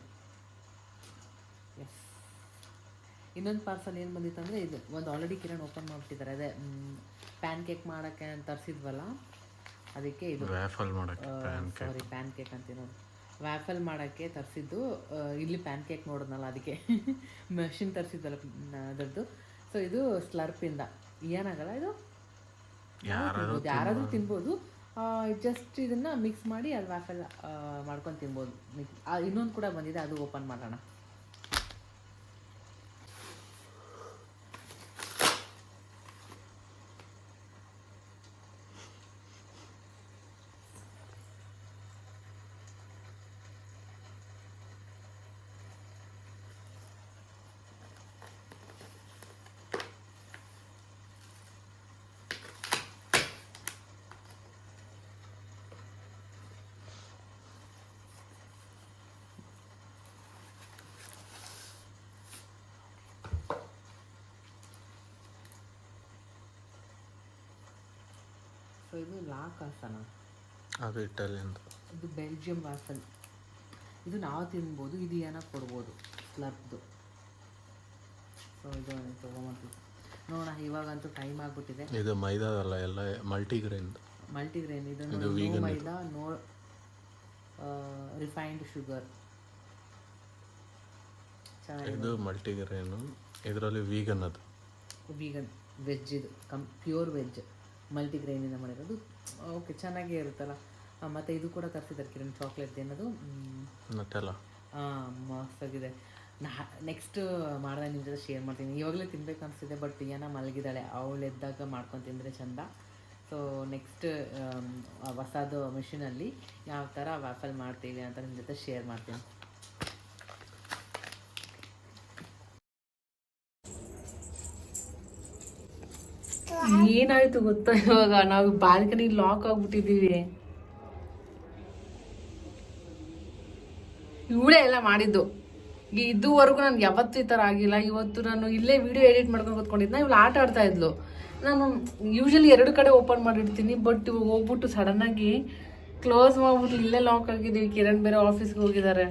ಇನ್ನೊಂದು ಪಾರ್ಸಲ್ ಏನು ಬಂದಿತ್ತು ಅಂದರೆ ಇದು ಒಂದು ಆಲ್ರೆಡಿ ಕಿರಣ್ ಓಪನ್ ಮಾಡಿಬಿಟ್ಟಿದ್ದಾರೆ ಅದೇ ಪ್ಯಾನ್ ಕೇಕ್ ಮಾಡೋಕ್ಕೆ ಅಂತ ತರಿಸಿದ್ವಲ್ಲ ಅದಕ್ಕೆ ಇದು ವ್ಯಾಫಲ್ ಸಾರಿ ಪ್ಯಾನ್ ಕೇಕ್ ಅಂತೀನೋ ವ್ಯಾಫಲ್ ಮಾಡೋಕ್ಕೆ ತರಿಸಿದ್ದು ಇಲ್ಲಿ ಪ್ಯಾನ್ ಕೇಕ್ ನೋಡಿದ್ನಲ್ಲ ಅದಕ್ಕೆ. ಮೆಷಿನ್ ತರಿಸಿದ್ವಲ್ಲ ಅದರದ್ದು. ಸೊ ಇದು ಸ್ಲರ್ಪಿಂದ ಏನಾಗಲ್ಲ ಇದು? ಯಾರಾದ್ರೂ ಯಾರಾದರೂ ತಿನ್ಬೋದು. ಜಸ್ಟ್ ಇದನ್ನ ಮಿಕ್ಸ್ ಮಾಡಿ ಅದು ವ್ಯಾಫಲ್ ಮಾಡ್ಕೊಂಡು ತಿನ್ಬೋದು. ಇನ್ನೊಂದು ಕೂಡ ಬಂದಿದೆ ಅದು ಓಪನ್ ಮಾಡೋಣ. ಸೊ ಇದು ಲಾಕ್ ಹಾಸನ ಅದು ಇಟಲಿಯಿಂದ ಇದು ಬೆಲ್ಜಿಯಂ ವಾಫಲ್ ಇದು ನಾವು ತಿನ್ಬೋದು ಇದು ಏನೋ ಕೊಡ್ಬೋದು ಸ್ಲರ್ಪ್ದು. ಸೊ ಇದು ತೊಗೊಂಬಂತು ನೋಡೋಣ ಇವಾಗಂತೂ ಟೈಮ್ ಆಗಿಬಿಟ್ಟಿದೆ. ಇದು ಮೈದಾದಲ್ಲ ಎಲ್ಲ ಮಲ್ಟಿಗ್ರೇನ್. ಮಲ್ಟಿಗ್ರೇನ್ ಇದು no maida no refined sugar ಇದು ಮಲ್ಟಿಗ್ರೇನು ಇದರಲ್ಲಿ ವೀಗನ್ ಅದು. ವೀಗನ್ ವೆಜ್ ಇದು ಕಮ್ ಪ್ಯೂರ್ ವೆಜ್ ಮಲ್ಟಿಗ್ರೈನಿಂದ ಮಾಡಿರೋದು. ಓಕೆ ಚೆನ್ನಾಗೇ ಇರುತ್ತಲ್ಲ? ಮತ್ತು ಇದು ಕೂಡ ತರಿಸಿದ್ದಾರೆ ಕಿರಣ್ ಚಾಕ್ಲೇಟ್ ಏನದು? ಹಾಂ ಮಸ್ತಾಗಿದೆ. ನಾ ನೆಕ್ಸ್ಟ್ ಮಾಡಿದಾಗ ನಿಮ್ಮ ಜೊತೆ ಶೇರ್ ಮಾಡ್ತೀನಿ. ಇವಾಗಲೇ ತಿನ್ಬೇಕು ಅನಿಸ್ತಿದೆ ಬಟ್ ಏನೋ ಮಲಗಿದ್ದಾಳೆ ಅವಳು ಎದ್ದಾಗ ಮಾಡ್ಕೊಂಡು ತಿಂದರೆ ಚಂದ. ಸೊ ನೆಕ್ಸ್ಟ್ ಹೊಸದು ಮಿಷಿನಲ್ಲಿ ಯಾವ ಥರ ವ್ಯಾಫಲ್ ಮಾಡ್ತೀವಿ ಅಂತ ನಿಮ್ಮ ಜೊತೆ ಶೇರ್ ಮಾಡ್ತೀನಿ. ಏನಾಯ್ತು ಗೊತ್ತಾ ಇವಾಗ? ನಾವು ಬಾಲ್ಕನಿ ಲಾಕ್ ಆಗ್ಬಿಟ್ಟಿದ್ದೀವಿ. ಇವಳೇ ಎಲ್ಲ ಮಾಡಿದ್ದು. ಇದುವರೆಗೂ ನನ್ಗೆ ಯಾವತ್ತೂ ಈ ಥರ ಆಗಿಲ್ಲ. ಇವತ್ತು ನಾನು ಇಲ್ಲೇ ವಿಡಿಯೋ ಎಡಿಟ್ ಮಾಡ್ಕೊಂಡು ಕೂತ್ಕೊಂಡಿದ್ನ. ಇವಳು ಆಟ ಆಡ್ತಾ ಇದ್ಲು. ನಾನು ಯೂಶಲಿ ಎರಡು ಕಡೆ ಓಪನ್ ಮಾಡಿರ್ತೀನಿ ಬಟ್ ಇವಾಗ ಹೋಗ್ಬಿಟ್ಟು ಸಡನ್ನಾಗಿ ಕ್ಲೋಸ್ ಮಾಡ್ಬಿಟ್ಟು ಇಲ್ಲೇ ಲಾಕ್ ಆಗಿದ್ದೀವಿ. ಕಿರಣ್ ಬೇರೆ ಆಫೀಸ್ಗೆ ಹೋಗಿದ್ದಾರೆ.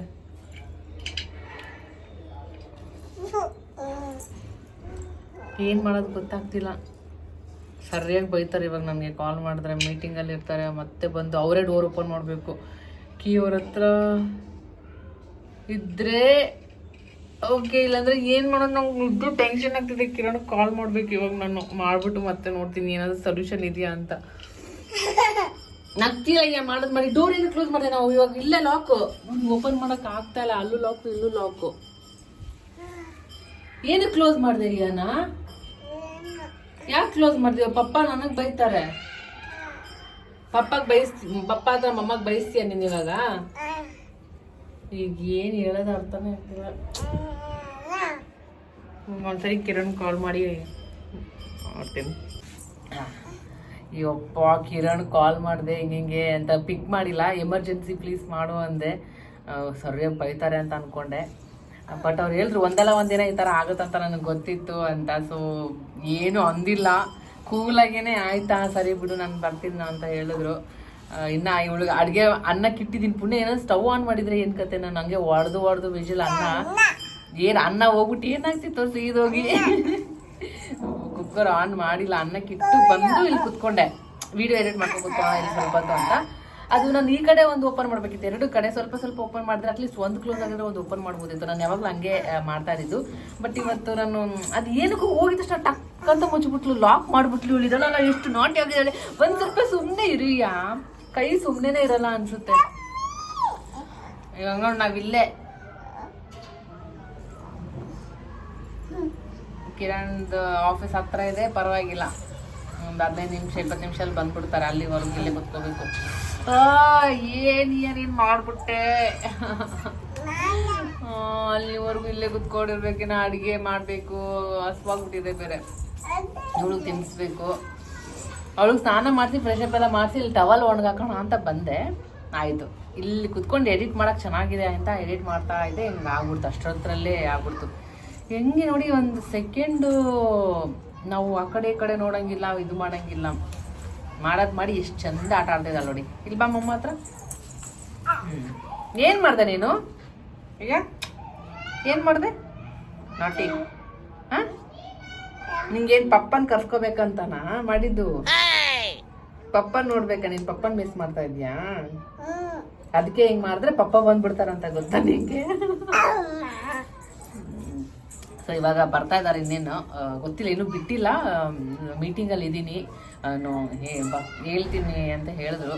ಏನು ಮಾಡೋದು ಗೊತ್ತಾಗ್ತಿಲ್ಲ. ಸರಿಯಾಗಿ ಬೈತಾರೆ ಇವಾಗ ನನಗೆ ಕಾಲ್ ಮಾಡಿದ್ರೆ ಮೀಟಿಂಗಲ್ಲಿ ಇರ್ತಾರೆ, ಮತ್ತೆ ಬಂದು ಅವರೇ ಡೋರ್ ಓಪನ್ ಮಾಡಬೇಕು. ಕೀ ಅವ್ರ ಹತ್ರ ಇದ್ರೆ ಓಕೆ ಇಲ್ಲಾಂದ್ರೆ ಏನು ಮಾಡೋದು ನಂಗೆ ಮುದ್ದು ಟೆನ್ಷನ್ ಆಗ್ತಿದೆ. ಕಿರಣ್ ಕಾಲ್ ಮಾಡ್ಬೇಕು ಇವಾಗ ನಾನು. ಮಾಡಿಬಿಟ್ಟು ಮತ್ತೆ ನೋಡ್ತೀನಿ, ಏನಾದರೂ ಸೊಲ್ಯೂಷನ್ ಇದೆಯಾ ಅಂತ. ನಗ್ತಿಲ್ಲ ಈಗ ಮಾಡೋದು ಮಾಡಿ. ಡೋರ್ ಏನು ಕ್ಲೋಸ್ ಮಾಡಿದೆ ನಾವು. ಇವಾಗ ಇಲ್ಲೇ ಲಾಕ್ ಓಪನ್ ಮಾಡೋಕೆ ಆಗ್ತಾ ಇಲ್ಲ. ಅಲ್ಲೂ ಲಾಕ್ ಇಲ್ಲೂ ಲಾಕು ಏನು ಕ್ಲೋಸ್ ಮಾಡಿದೆ ರಿಯಾನ ಯಾಕೆ ಕ್ಲೋಸ್ ಮಾಡಿದೀವ ಪಪ್ಪ ನನಗೆ ಬೈತಾರೆ. ಪಪ್ಪಗೆ ಬಯಸ್ತಿ ಪಪ್ಪ ಹತ್ರ ಮಮ್ಮಗೆ ಬಯಸ್ತೀಯ ನೀನು ಇವಾಗ? ಈಗ ಏನು ಹೇಳೋದು ಅರ್ಥನೇ ಆಗ್ತಿಲ್ಲ. ಒಂದ್ಸರಿ ಕಿರಣ್ ಕಾಲ್ ಮಾಡಿ. ಮಾಡ್ತೀನಿ. ಅಯ್ಯಪ್ಪ ಕಿರಣ್ ಕಾಲ್ ಮಾಡಿದೆ ಹಿಂಗೆ ಅಂತ ಪಿಕ್ ಮಾಡಿಲ್ಲ. ಎಮರ್ಜೆನ್ಸಿ ಪ್ಲೀಸ್ ಮಾಡು ಅಂದೆ. ಸರ್ಯಾಗಿ ಬೈತಾರೆ ಅಂತ ಅನ್ಕೊಂಡೆ. ಬಟ್ ಅವ್ರು ಹೇಳಿದ್ರು ಒಂದಲ್ಲ ಒಂದಿನ ಈ ಥರ ಆಗುತ್ತಂತ ನನಗೆ ಗೊತ್ತಿತ್ತು ಅಂತ. ಸೊ ಏನು ಅಂದಿಲ್ಲ. ಕೂಲಾಗೇನೆ ಆಯ್ತಾ, ಸರಿ ಬಿಡು, ನಾನು ಬರ್ತೀನಿ ಅಂತ ಹೇಳಿದ್ರು. ಇನ್ನ ಇವಳಿಗೆ ಅಡುಗೆ ಅನ್ನ ಕಿಟ್ಟಿದ್ದೀನಿ ಪುಣ್ಯ. ಏನೋ ಸ್ಟವ್ ಆನ್ ಮಾಡಿದ್ರೆ ಏನು ಕತೆ? ನಾನು ಹಂಗೆ ಒಡೆದು ಒಡೆದು ಬಿಜಿಲ್ ಅನ್ನ. ಏನು ಅನ್ನ ಹೋಗ್ಬಿಟ್ಟು ಏನಾಗ್ತಿತ್ತು ಸೀದೋಗಿ. ಕುಕ್ಕರ್ ಆನ್ ಮಾಡಿಲ್ಲ, ಅನ್ನ ಇಟ್ಟು ಬಂದು ಇಲ್ಲಿ ಕುತ್ಕೊಂಡೆ. ವಿಡಿಯೋ ಎಡಿಟ್ ಮಾಡ್ಕೊಂಡು ಇಲ್ಲಿ ಸ್ವಲ್ಪ ಅಂತ. ಅದು ನಾನು ಈ ಕಡೆ ಒಂದು ಓಪನ್ ಮಾಡ್ಬೇಕಿತ್ತು. ಎರಡು ಕಡೆ ಸ್ವಲ್ಪ ಸ್ವಲ್ಪ ಓಪನ್ ಮಾಡಿದ್ರೆ ಅಟ್ಲೀಸ್ಟ್ ಒಂದು ಕ್ಲೋಸ್ ಆಗಿದ್ರೆ ಒಂದು ಓಪನ್ ಮಾಡ್ಬೋದಿತ್ತು. ನಾನು ಯಾವಾಗಲೂ ಹಂಗೆ ಮಾಡ್ತಾ ಇದ್ದಿದ್ದು. ಬಟ್ ಇವತ್ತು ನಾನು, ಅದು ಏನಕ್ಕೂ ಹೋಗಿದ ಟಕ್ ಅಂತ ಮುಚ್ಚಿಬಿಟ್ಲು ಲಾಕ್ ಮಾಡಿಬಿಟ್ಲು ಇದಲ್ಲ ಎಷ್ಟು ನಾಟಿ ಆಗಿದ್ದಾಳೆ. ಒಂದು ಸ್ವಲ್ಪ ಸುಮ್ಮನೆ ಇರಿಯಾ? ಕೈ ಸುಮ್ಮನೆ ಇರಲ್ಲ ಅನ್ಸುತ್ತೆ. ಇವಾಗ ನೋಡಿ ನಾವಿಲ್ಲೇ ಕಿರಣ್ದು ಆಫೀಸ್ ಹತ್ರ ಇದೆ, ಪರವಾಗಿಲ್ಲ. ಒಂದು ಹದಿನೈದು ನಿಮಿಷ ಇಪ್ಪತ್ತು ನಿಮಿಷದಲ್ಲಿ ಬಂದ್ಬಿಡ್ತಾರೆ ಅಲ್ಲಿವರೆಗೂ ಇಲ್ಲೇ ಕುತ್ಕೋಬೇಕು. ಏನು ಏನ್ ಏನೇನ್ ಮಾಡ್ಬಿಟ್ಟೆ ಅಲ್ಲಿವರೆಗೂ ಇಲ್ಲೇ ಕುತ್ಕೊಂಡಿರ್ಬೇಕಿನ ಅಡಿಗೆ ಮಾಡಬೇಕು ಹಸ್ವಾಗ್ಬಿಟ್ಟಿದೆ ಬೇರೆ. ಇವಳು ತಿನ್ನಿಸ್ಬೇಕು ಅವಳಿಗೆ ಸ್ನಾನ ಮಾಡಿಸಿ ಫ್ರೆಶ್ ಅಪ್ ಎಲ್ಲ ಮಾಡಿಸಿ ಇಲ್ಲಿ ಟವಲ್ ಒಣಗಾಕೋಣ ಅಂತ ಬಂದೆ. ಆಯಿತು. ಇಲ್ಲಿ ಕುತ್ಕೊಂಡು ಎಡಿಟ್ ಮಾಡೋಕೆ ಚೆನ್ನಾಗಿದೆ ಅಂತ ಎಡಿಟ್ ಮಾಡ್ತಾ ಇದ್ದೆ. ಹಿಂಗೆ ಆಗ್ಬಿಡ್ತು ಅಷ್ಟೊತ್ತರಲ್ಲೇ ಆಗ್ಬಿಡ್ತು. ಹೆಂಗೆ ನೋಡಿ ಒಂದು ಸೆಕೆಂಡು ನಾವು ಆ ಕಡೆ ಈ ಕಡೆ ನೋಡಂಗಿಲ್ಲ ಇದು ಮಾಡಂಗಿಲ್ಲ. ಮಾಡೋದು ಮಾಡಿ ಎಷ್ಟು ಚಂದ ಆಟ ಆಡ್ತಿದ್ದ ನೋಡಿ. ಇಲ್ಲಿ ಬಾ ಮಮ್ಮ ಹತ್ರ? ಏನು ಏನ್ ಮಾಡ್ದೆ ನೀನು? ಈಗ? ಏನು ಮಾಡ್ದೆ? ನಾಟಿ. ಹಾ? ನಿಂಗೇನು ಪಪ್ಪನ್ ಕರ್ಸ್ಕೋಬೇಕಂತನಾ ಮಾಡಿದ್ದು? ಪಪ್ಪನ್ ನೋಡ್ಬೇಕಾ ನೀನು ಪಪ್ಪನ್ ಮಿಸ್ ಮಾಡ್ತಾ ಇದ್ಯಾ? ಅದಕ್ಕೆ ಹಿಂಗೆ ಮಾಡಿದ್ರೆ ಪಪ್ಪ ಬಂದ್ಬಿಡ್ತಾರಂತ ಗೊತ್ತಾ ನಿಂಗೆ? ಸೊ ಇವಾಗ ಬರ್ತಾ ಇದ್ದಾರೆ ಇನ್ನೇನು ಗೊತ್ತಿಲ್ಲ, ಇನ್ನೂ ಬಿಟ್ಟಿಲ್ಲ. ಮೀಟಿಂಗಲ್ಲಿ ಇದ್ದೀನಿ ನಾನು ಹೇಳ್ತೀನಿ ಅಂತ ಹೇಳಿದ್ರು.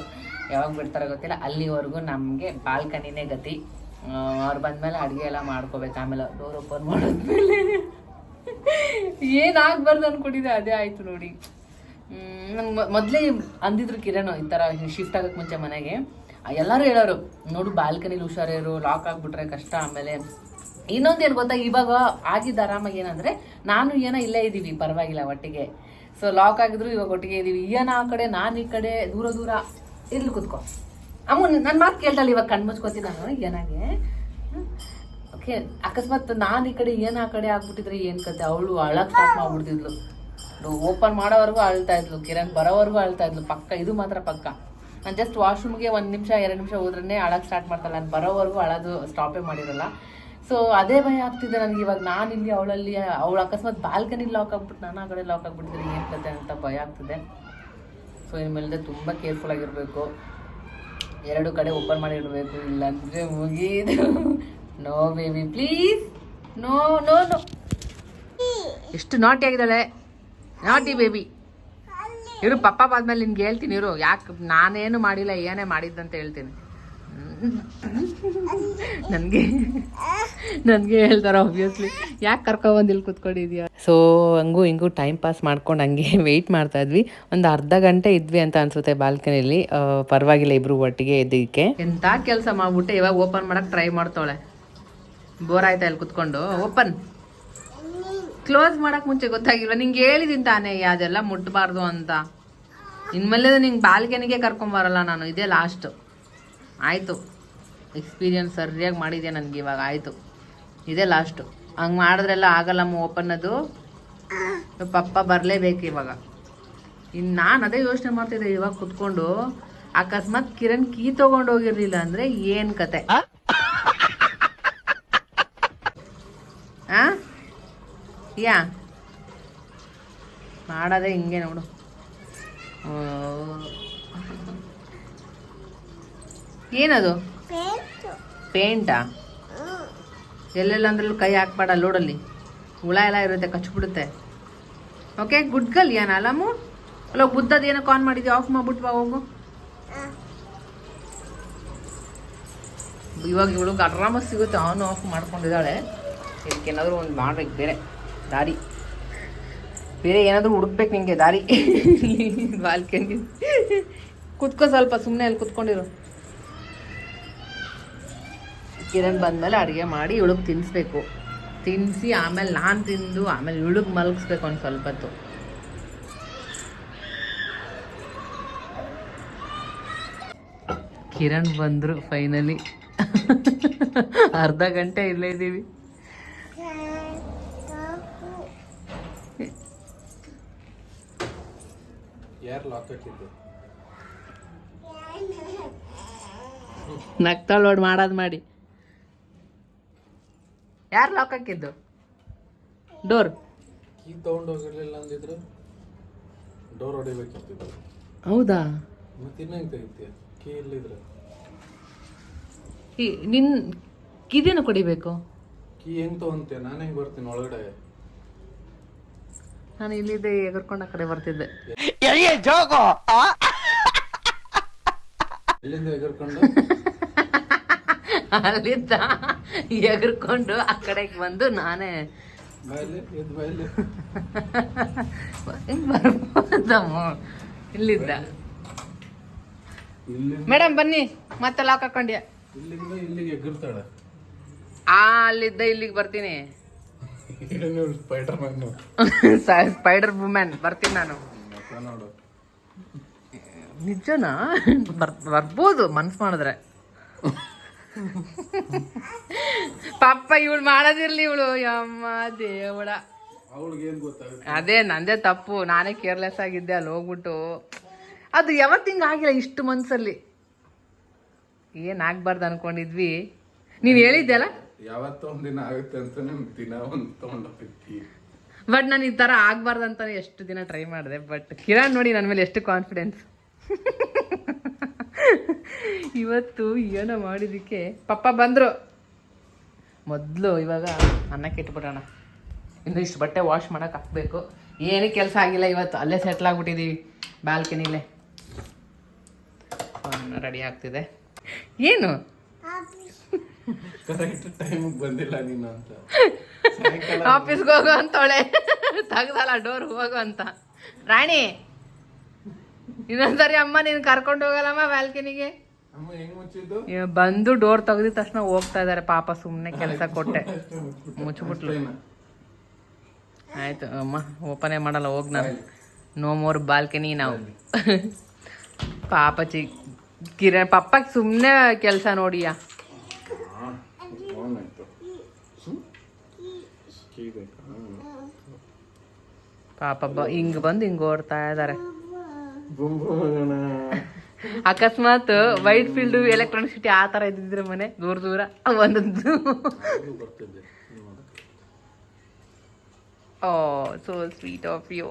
ಯಾವಾಗ ಬಿಡ್ತಾರೆ ಗೊತ್ತಿಲ್ಲ. ಅಲ್ಲಿವರೆಗೂ ನಮಗೆ ಬಾಲ್ಕನಿನೇ ಗತಿ. ಅವ್ರು ಬಂದಮೇಲೆ ಅಡುಗೆ ಎಲ್ಲ ಮಾಡ್ಕೋಬೇಕು. ಆಮೇಲೆ ಡೋರ್ ಓಪನ್ ಮಾಡಿದ್ಮೇಲೆ. ಏನಾಗಬಾರ್ದು ಅಂದ್ಕೊಂಡಿದ್ದೆ ಅದೇ ಆಯ್ತು ನೋಡಿ. ನಂಗೆ ಮೊದಲೇ ಅಂದಿದ್ರು ಕಿರಣ್ ಈ ಥರ ಶಿಫ್ಟ್ ಆಗೋಕ್ಕೆ ಮುಂಚೆ ಮನೆಗೆ. ಎಲ್ಲರೂ ಹೇಳೋರು, ನೋಡು, ಬಾಲ್ಕನಿಲಿ ಹುಷಾರಿರು ಲಾಕ್ ಆಗ್ಬಿಟ್ರೆ ಕಷ್ಟ, ಆಮೇಲೆ ಇನ್ನೊಂದು ಏನು ಗೊತ್ತಾ, ಇವಾಗ ಆಗಿದ್ದ ಆರಾಮಾಗಿ ಏನಂದ್ರೆ, ನಾನು ಏನೋ ಇಲ್ಲೇ ಇದ್ದೀವಿ ಪರವಾಗಿಲ್ಲ ಒಟ್ಟಿಗೆ. ಸೊ ಲಾಕ್ ಆಗಿದ್ರು ಇವಾಗ ಒಟ್ಟಿಗೆ ಇದ್ದೀವಿ ಏನೋ ಆ ಕಡೆ, ನಾನು ಈ ಕಡೆ, ದೂರ ದೂರ ಇರ್ಲಿ ಕುತ್ಕೊ. ಅಮ್ಮ ನನ್ನ ಮಾತು ಕೇಳ್ತಾಳೆ ಇವಾಗ ಕಣ್ ಮುಚ್ಕೋತೀನಿ ನಾನು. ಏನಾಗೆ? ಓಕೆ ಅಕಸ್ಮಾತ್ ನಾನು ಈ ಕಡೆ, ಏನು ಆ ಕಡೆ ಆಗ್ಬಿಟ್ಟಿದ್ರೆ ಏನು ಕತೆ? ಅವಳು ಅಳಕ್ ಸ್ಟಾರ್ಟ್ ಮಾಡ್ಬಿಡ್ತಿದ್ಲು. ಓಪನ್ ಮಾಡೋವರೆಗೂ ಅಳ್ತಾ ಇದ್ಲು. ಕಿರಣ್ ಬರೋವರೆಗೂ ಅಳ್ತಾ ಇದ್ಲು. ಪಕ್ಕ, ಇದು ಮಾತ್ರ ಪಕ್ಕ. ನಾನು ಜಸ್ಟ್ ವಾಶ್ರೂಮ್ಗೆ ಒಂದು ನಿಮಿಷ, ಎರಡು ನಿಮಿಷ ಹೋದ್ರೆ ಅಳಕ್ ಸ್ಟಾರ್ಟ್ ಮಾಡ್ತಾಳೆ ನಾನು ಬರೋವರೆಗೂ ಅಳೋದು ಸ್ಟಾಪೇ ಮಾಡಿರಲ್ಲ. ಸೊ ಅದೇ ಭಯ ಆಗ್ತಿದೆ ನನಗೆ. ಇವಾಗ ನಾನು ಇಲ್ಲಿ ಅವಳಲ್ಲಿ, ಅವಳು ಅಕಸ್ಮಾತ್ ಬಾಲ್ಕನಿ ಲಾಕ್ ಆಗ್ಬಿಟ್ಟು ನಾನು ಆ ಕಡೆ ಲಾಕ್ ಆಗ್ಬಿಟ್ಟಿದ್ರೆ ಏನ್ ಕತೆ ಅಂತ ಭಯ ಆಗ್ತಿದೆ. ಸೊ ಇನ್ಮೇಲೆ ತುಂಬ ಕೇರ್ಫುಲ್ ಆಗಿರಬೇಕು. ಎರಡು ಕಡೆ ಓಪನ್ ಮಾಡಿ ಇಡಬೇಕು ಇಲ್ಲಾಂದ್ರೆ ಮುಗೀದು. No baby please no no no ಎಷ್ಟು ನಾಟಿ ಆಗಿದ್ದಾಳೆ. ನಾಟಿ ಬೇಬಿ ಇರು, ಪಪ್ಪ ಬಾದ್ಮೇಲೆ ನಿನ್ಗೆ ಹೇಳ್ತೀನಿ, ಇರು. ಯಾಕೆ ನಾನೇನು ಮಾಡಿಲ್ಲ, ಏನೇ ಮಾಡಿದ್ದಂತ ಹೇಳ್ತೀನಿ. ನನಗೆ ನನಗೆ ಹೇಳ್ತಾರೆ ಆಬ್ವಿಯಸ್ಲಿ ಯಾಕೆ ಕರ್ಕೊಬಂದು ಇಲ್ಲಿ ಕುತ್ಕೊಂಡಿದ್ಯಾ? ಸೊ ಹಂಗೂ ಹಿಂಗೂ ಟೈಮ್ ಪಾಸ್ ಮಾಡ್ಕೊಂಡು ಹಂಗೆ ವೆಯ್ಟ್ ಮಾಡ್ತಾ ಇದ್ವಿ. ಒಂದು ಅರ್ಧ ಗಂಟೆ ಇದ್ವಿ ಅಂತ ಅನ್ಸುತ್ತೆ ಬಾಲ್ಕನಿಲಿ ಪರವಾಗಿಲ್ಲ ಇಬ್ರು ಒಟ್ಟಿಗೆ ಇದಕ್ಕೆ ಎಂಥ ಕೆಲಸ ಮಾಡ್ಬಿಟ್ಟೆ ಇವಾಗ ಓಪನ್ ಮಾಡಕ್ ಟ್ರೈ ಮಾಡ್ತಾಳೆ ಬೋರ್ ಆಯ್ತಾ ಇಲ್ಲಿ ಕುತ್ಕೊಂಡು? ಓಪನ್ ಕ್ಲೋಸ್ ಮಾಡಕ್ ಮುಂಚೆ ಗೊತ್ತಾಗಿಲ್ವ? ನಿಂಗೆ ಹೇಳಿದೀನಿ ತಾನೇ ಅದೆಲ್ಲ ಮುಟ್ಟಬಾರ್ದು ಅಂತ. ಇನ್ಮೇಲೆ ನಿಂಗೆ ಬಾಲ್ಕನಿಗೆ ಕರ್ಕೊಂಬರಲ್ಲ ನಾನು ಇದೇ ಲಾಸ್ಟ್ ಆಯಿತು. ಎಕ್ಸ್ಪೀರಿಯನ್ಸ್ ಸರಿಯಾಗಿ ಮಾಡಿದೆ ನನಗೆ ಇವಾಗ? ಆಯಿತು. ಇದೇ ಲಾಸ್ಟು ಹಂಗೆ ಮಾಡಿದ್ರೆಲ್ಲ ಆಗಲ್ಲಮ್ಮ ಓಪನ್ ಅದು. ಪಪ್ಪ ಬರಲೇಬೇಕು ಇವಾಗ. ಇನ್ನು ನಾನು ಅದೇ ಯೋಚನೆ ಮಾಡ್ತಿದ್ದೆ ಇವಾಗ ಕುತ್ಕೊಂಡು. ಅಕಸ್ಮಾತ್ ಕಿರಣ್ ಕೀ ತೊಗೊಂಡು ಹೋಗಿರ್ಲಿಲ್ಲ ಅಂದರೆ ಏನು ಕತೆ? ಆ? ಯಾ? ಮಾಡೋದೇ ಹಿಂಗೆ ನೋಡು. ಓ. ಏನದು? ಪೇಂಟಾ. ಎಲ್ಲೆಲ್ಲ ಅಂದ್ರಲ್ಲಿ ಕೈ ಹಾಕ್ಬೇಡ ಲೋಡಲ್ಲಿ. ಹುಳ ಎಲ್ಲ ಇರುತ್ತೆ ಕಚ್ಬಿಡುತ್ತೆ. ಓಕೆ ಗುಡ್ ಗಲ್ ಏನ ಅಲಾಮು ಅಲ್ಲ ಬುದ್ಧದ ಏನೋ ಆನ್ ಮಾಡಿದ್ವಿ ಆಫ್ ಮಾಡ್ಬಿಟ್ಟು ಬಾ ಹೋಗು. ಇವಾಗ ಇವಳಿಗೆ ಅರಾಮ ಸಿಗುತ್ತೆ ಆನ್ ಆಫ್ ಮಾಡ್ಕೊಂಡಿದ್ದಾಳೆ. ಇದಕ್ಕೇನಾದರೂ ಒಂದು ಮಾಡ್ಬೇಕು ಬೇರೆ. ದಾರಿ. ಬೇರೆ ಏನಾದರೂ ಹುಡುಕ್ಬೇಕು ನಿಂಗೆ ದಾರಿ. ಬಾಲ್ಕನಿ ಕುತ್ಕೋ ಸ್ವಲ್ಪ ಸುಮ್ಮನೆ ಅಲ್ಲಿ ಕುತ್ಕೊಂಡಿರು. ಕಿರಣ್ ಬಂದಮೇಲೆ ಅಡುಗೆ ಮಾಡಿ ಇವಳಿಗೆ ತಿನ್ನಿಸ್ಬೇಕು ತಿನ್ನಿಸಿ ಆಮೇಲೆ ನಾನು ತಿಂದು ಆಮೇಲೆ ಇವಳಿಗೆ ಮಲಗಿಸ್ಬೇಕು ಒಂದು ಸ್ವಲ್ಪ ಹೊತ್ತು ಕಿರಣ್ ಬಂದರು ಫೈನಲಿ ಅರ್ಧ ಗಂಟೆ ಇಲ್ಲೇ ಇದ್ದೀವಿ ಯಾರು ಲಾಕ್ ಹಾಕಿದ್ದು? ನಗ್ತಾಳ್ ನೋಡಿ ಮಾಡೋದು ಮಾಡಿ. ಯಾರು ಲಾಕ್ ಹಾಕಿದ್ದು? ಡೋರ್ ಕೀ ತಗೊಂಡು ಹೋಗಿರ್ಲಿಲ್ಲ ಅಂದಿದ್ರು. ಡೋರ್ ಹೊಡಿಬೇಕಿತ್ತು. ಹೌದಾ? ಮತ್ತೆ ಇನ್ನೇನು ತೆಗಿತೀಯ ಕೀ ಇಲ್ಲಿದ್ರೆ. ಈ ನಿನ್ ಕಿದೇನು ಕೊಡಿಬೇಕು? ಕೀ ಹೆಂಗ್ ತಗೊಂತೀಯ? ನಾನು ಹೆಂಗ್ ಬರ್ತೀನಿ ಒಳಗಡೆ? ನಾನು ಇಲ್ಲಿದ್ದೆ ಎಗರ್ಕೊಂಡು ಆ ಕಡೆ ಬರ್ತಿದ್ದೆ. ಎಲ್ಲಿಂದ ಎಗರ್ಕೊಂಡು? ಅಲ್ಲಿದ್ದ ಎಗರ್ಕೊಂಡು ಆ ಕಡೆಗೆ ಬಂದು ನಾನೇ ಬರ್ಬೋದಮ್ಮ. ಇಲ್ಲಿದ್ದ ಇಲ್ಲಿಂದ ಮೇಡಮ್ ಬನ್ನಿ. ಮತ್ತೆ ಲಾಕ್ ಹಾಕೊಂಡ್ಯ? ಆ ಅಲ್ಲಿದ್ದ ಇಲ್ಲಿಗೆ ಬರ್ತೀನಿ. ಸ್ಪೈಡರ್ ವುಮೆನ್ ಬರ್ತೀನಿ ನಾನು. ನಿಜನಾ? ಬರ್ ಬರ್ಬೋದು ಮನ್ಸು ಮಾಡಿದ್ರೆ. ಪಾಪ ಇವಳು ಮಾಡೋದಿರ್ಲಿ ಇವಳು. ಯಮ್ಮ ದೇವಡ ಅದೇ ನಂದೇ ತಪ್ಪು. ನಾನೇ ಕೇರ್ಲೆಸ್ ಆಗಿದ್ದೆ ಅಲ್ಲಿ ಹೋಗ್ಬಿಟ್ಟು. ಅದು ಯಾವತ್ತು ಹಿಂಗೆ ಆಗಿಲ್ಲ ಇಷ್ಟು ಮನ್ಸಲ್ಲಿ. ಏನು ಆಗ್ಬಾರ್ದು ಅನ್ಕೊಂಡಿದ್ವಿ. ನೀವ್ ಹೇಳಿದ್ದೆಲ್ಲ ಆಗುತ್ತೆ ಅಂತಾನೆ ದಿನ ಒಂದ್ ತಗೊಂಡೋಗ್ತಿ ಬಟ್ ನಾನು ಈ ಥರ ಆಗ್ಬಾರ್ದು ಅಂತ ಎಷ್ಟು ದಿನ ಟ್ರೈ ಮಾಡಿದೆ ಬಟ್ ಕಿರಣ್ ನೋಡಿ ನನ್ನ ಮೇಲೆ ಎಷ್ಟು ಕಾನ್ಫಿಡೆನ್ಸ್ ಇವತ್ತು ಏನೋ ಮಾಡಿದ್ದಕ್ಕೆ ಪಪ್ಪ ಬಂದರು. ಮೊದಲು ಇವಾಗ ಅನ್ನಕ್ಕೆ ಇಟ್ಬಿಡೋಣ ಇನ್ನು ಇಷ್ಟು ಬಟ್ಟೆ ವಾಶ್ ಮಾಡೋಕೆ ಹಾಕ್ಬೇಕು. ಏನೂ ಕೆಲಸ ಆಗಿಲ್ಲ ಇವತ್ತು. ಅಲ್ಲೇ ಸೆಟ್ಲ್ ಆಗಿಬಿಟ್ಟಿದ್ದೀವಿ ಬಾಲ್ಕನಿಲೇ. ರೆಡಿ ಆಗ್ತಿದೆ. ಏನು? ಬಂದಿಲ್ಲ ನೀನು ಅಂತ. ಆಫೀಸ್ಗೆ ಹೋಗು ಅಂತವಳೆ. ತೆಗ್ದಲ್ಲ ಡೋರ್ ಹೋಗು ಅಂತ. ರಾಣಿ ಇನ್ನೊಂದ್ಸರಿ ಅಮ್ಮ ನೀನು ಕರ್ಕೊಂಡು ಹೋಗಲ್ಲಮ್ಮ ಮುಚ್ಚಿದ್ದು ಬಂದು ಡೋರ್ ತೆಗ್ದಿದ ತಕ್ಷಣ ಹೋಗ್ತಾ ಇದಾರೆ ಪಾಪ ಸುಮ್ಮನೆ ಕೆಲಸ ಕೊಟ್ಟೆ. ಮುಚ್ಚಿಬಿಟ್ಲು ಆಯ್ತು ಅಮ್ಮ ಓಪನೇ ಮಾಡಲ್ಲ ಹೋಗ್ ನಾನು. ನೋ ಮೋರ್ ಬಾಲ್ಕನಿ ನಾವು ಪಾಪ ಚಿ ಕಿರಣ್ ಪಪ್ಪಗೆ ಸುಮ್ಮನೆ ಕೆಲಸ ನೋಡಿಯ. ಪಾಪ ಬ ಹಿಂಗ್ ಬಂದು ಹಿಂಗ್ ಓಡ್ತಾ ಮಗನ ಅಕಸ್ಮಾತ್ ವೈಟ್ ಫೀಲ್ಡ್ ಎಲೆಕ್ಟ್ರಾನಿಕ್ ಸಿಟಿ ಆ ತರ ಇದ್ದಿದ್ರೆ ಮನೆ. ದೂರ ದೂರ ಒಂದೊಂದು. Oh so sweet of you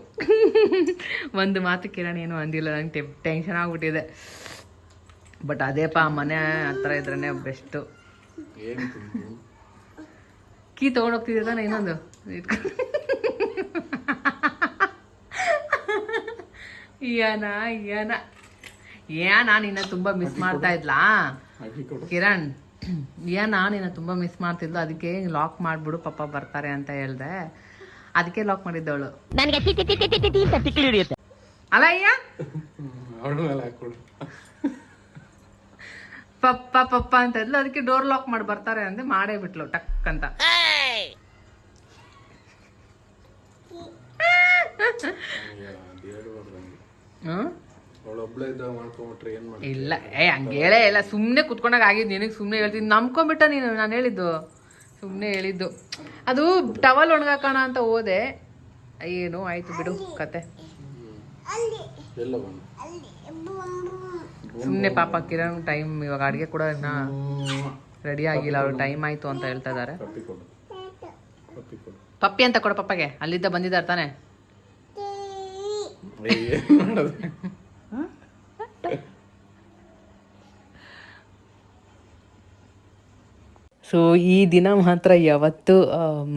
ಒಂದು ಮಾತು ಕಿರಣ್ ಏನು ಅಂದಿಲ್ಲ, ನಂಗೆ ಟೆನ್ಷನ್ ಆಗ್ಬಿಟ್ಟಿದೆ. ಬಟ್ ಅದೇಪ ಮನೆ ಹತ್ರ ಇದ್ರೇ ಬೆಸ್ಟು ಕೀ ತೊಗೊಂಡೋಗ್ತಿದ್ದೆ ತಾನೆ ಇನ್ನೊಂದು? ಇಟ್ಕೊಂಡು ಏನ ಏನ ನಾನು ನಿನ್ನ ತುಂಬಾ ಮಿಸ್ ಮಾಡ್ತಾ ಇದ್ಲಾ? ಕಿರಣ್ ಕಿರಣ್ ಇನ್ನ ನಿನ್ನ ತುಂಬಾ ಮಿಸ್ ಮಾಡ್ತಿದ್ಲು ಅದಕ್ಕೆ ಲಾಕ್ ಮಾಡ್ಬಿಡು ಪಪ್ಪ ಬರ್ತಾರೆ ಅಂತ ಹೇಳ್ದೆ. ಅದಕ್ಕೆ ಲಾಕ್ ಮಾಡಿದ್ದವಳು. ಅಲ್ಲ ಅಯ್ಯ? ಪಪ್ಪ ಪಪ್ಪ ಅಂತ ಇದ್ಲು ಅದಕ್ಕೆ ಡೋರ್ ಲಾಕ್ ಮಾಡಿ ಬರ್ತಾರೆ ಅಂದ್ರೆ ಮಾಡೇ ಬಿಟ್ಲು ಟಕ್ ಅಂತ. ಹ್ಮ್? ಇಲ್ಲ ಏ ಹಂಗೆ ಹೇಳೇ ಇಲ್ಲ. ಸುಮ್ಮನೆ ಕುತ್ಕೊಂಡಾಗ ಆಗಿದ್ದು ನಿನಗೆ ಸುಮ್ಮನೆ ಹೇಳ್ತೀನಿ. ನಂಬ್ಕೊಂಬಿಟ್ಟ ನೀನು ನಾನು ಹೇಳಿದ್ದು. ಸುಮ್ಮನೆ ಹೇಳಿದ್ದು. ಅದು ಟವಲ್ ಒಣಗಾಕೋಣ ಅಂತ ಹೋದೆ. ಏನು ಆಯ್ತು ಬಿಡು ಕತೆ. ಸುಮ್ಮನೆ ಪಾಪ ಕಿರಣ್ ಟೈಮ್ ಇವಾಗ ಅಡುಗೆ ಕೂಡ ಇನ್ನ ರೆಡಿ ಆಗಿಲ್ಲ. ಅವ್ರು ಟೈಮ್ ಆಯಿತು ಅಂತ ಹೇಳ್ತಾ ಇದ್ದಾರೆ ಪಪ್ಪಿ ಅಂತ ಕೊಡು ಪಪ್ಪಗೆ. ಅಲ್ಲಿದ್ದ ಬಂದಿದ್ದಾರೆ ತಾನೆ ಏ, ಏನ್ ಮಾಡೋದು ಸೊ ಈ ದಿನ ಮಾತ್ರ ಯಾವತ್ತು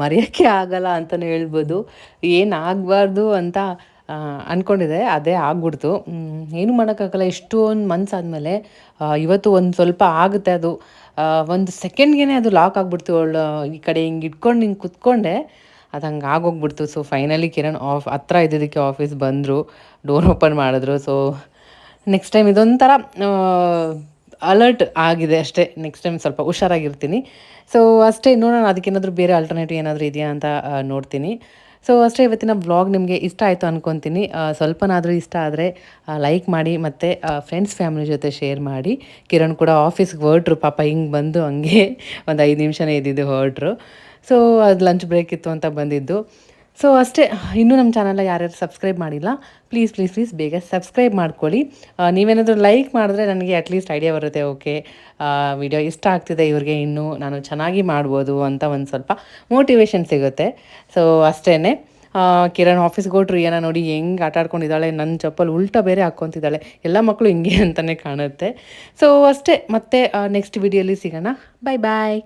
ಮರೆಯೋಕ್ಕೆ ಆಗಲ್ಲ ಅಂತಲೇ ಹೇಳ್ಬೋದು. ಏನಾಗಬಾರ್ದು ಅಂತ ಅಂದ್ಕೊಂಡಿದೆ ಅದೇ ಆಗ್ಬಿಡ್ತು. ಏನು ಮಾಡೋಕ್ಕಾಗಲ್ಲ ಇಷ್ಟೊಂದು ಮನ್ಸಾದ್ಮೇಲೆ ಆದಮೇಲೆ ಇವತ್ತು ಒಂದು ಸ್ವಲ್ಪ ಆಗುತ್ತೆ ಅದು. ಒಂದು ಸೆಕೆಂಡ್ಗೆ ಅದು ಲಾಕ್ ಆಗಿಬಿಡ್ತು. ಅವಳು ಈ ಕಡೆ ಹಿಂಗೆ ಇಟ್ಕೊಂಡು ಹಿಂಗೆ ಕುತ್ಕೊಂಡೆ, ಅದು ಹಂಗೆ ಆಗೋಗ್ಬಿಡ್ತು. ಸೊ ಫೈನಲಿ ಕಿರಣ್ ಆಫ್ ಹತ್ರ ಇದ್ದಿದ್ದಕ್ಕೆ ಆಫೀಸ್ ಬಂದರು ಡೋರ್ ಓಪನ್ ಮಾಡಿದ್ರು. ಸೊ ನೆಕ್ಸ್ಟ್ ಟೈಮ್ ಇದೊಂಥರ ಅಲರ್ಟ್ ಆಗಿದೆ ಅಷ್ಟೇ. ನೆಕ್ಸ್ಟ್ ಟೈಮ್ ಸ್ವಲ್ಪ ಹುಷಾರಾಗಿರ್ತೀನಿ. ಸೊ ಅಷ್ಟೇ ನೋಡೋಣ ಅದಕ್ಕೇನಾದರೂ ಬೇರೆ ಆಲ್ಟರ್ನೇಟಿವ್ ಏನಾದರೂ ಇದೆಯಾ ಅಂತ ನೋಡ್ತೀನಿ. ಸೊ ಅಷ್ಟೇ ಇವತ್ತಿನ ಬ್ಲಾಗ್ ನಿಮಗೆ ಇಷ್ಟ ಆಯಿತು ಅಂದ್ಕೊತೀನಿ ಸ್ವಲ್ಪನಾದರೂ ಇಷ್ಟ ಆದರೆ ಲೈಕ್ ಮಾಡಿ ಮತ್ತು ಫ್ರೆಂಡ್ಸ್ ಫ್ಯಾಮಿಲಿ ಜೊತೆ ಶೇರ್ ಮಾಡಿ. ಕಿರಣ್ ಕೂಡ ಆಫೀಸ್ಗೆ ಹೊರಟ್ರು. ಪಾಪ ಹಿಂಗೆ ಬಂದು ಹಂಗೆ ಒಂದು ಐದು ನಿಮಿಷನೇ ಇದ್ದಿದ್ದು ಹೊರಟ್ರು. ಸೊ ಅದು ಲಂಚ್ ಬ್ರೇಕ್ ಇತ್ತು ಅಂತ ಬಂದಿದ್ದು. ಸೊ ಅಷ್ಟೇ, ಇನ್ನೂ ನಮ್ಮ ಚಾನಲ್ನ ಯಾರ್ಯಾರು ಸಬ್ಸ್ಕ್ರೈಬ್ ಮಾಡಿಲ್ಲ ಪ್ಲೀಸ್ ಪ್ಲೀಸ್ ಪ್ಲೀಸ್ ಬೇಗ ಸಬ್ಸ್ಕ್ರೈಬ್ ಮಾಡ್ಕೊಳ್ಳಿ. ನೀವೇನಾದರೂ ಲೈಕ್ ಮಾಡಿದ್ರೆ ನನಗೆ ಅಟ್ಲೀಸ್ಟ್ ಐಡಿಯಾ ಬರುತ್ತೆ ಓಕೆ ವಿಡಿಯೋ ಇಷ್ಟ ಆಗ್ತಿದೆ ಇವ್ರಿಗೆ ಇನ್ನೂ, ನಾನು ಚೆನ್ನಾಗಿ ಮಾಡ್ಬೋದು ಅಂತ ಒಂದು ಸ್ವಲ್ಪ ಮೋಟಿವೇಶನ್ ಸಿಗುತ್ತೆ. ಸೊ ಅಷ್ಟೇ ಕಿರಣ್ ಆಫೀಸ್ಗೆ ಹೊಟ್ರು ಏನ ನೋಡಿ ಹೆಂಗೆ ಆಟ ಆಡ್ಕೊಂಡಿದ್ದಾಳೆ ನನ್ನ ಚಪ್ಪಲ್ ಉಲ್ಟಾ ಬೇರೆ ಹಾಕ್ಕೊತಿದ್ದಾಳೆ, ಎಲ್ಲ ಮಕ್ಕಳು ಹಿಂಗೆ ಅಂತಲೇ ಕಾಣುತ್ತೆ. ಸೊ ಅಷ್ಟೇ, ಮತ್ತೆ ನೆಕ್ಸ್ಟ್ ವಿಡಿಯೋಲಿ ಸಿಗೋಣ. ಬಾಯ್ ಬಾಯ್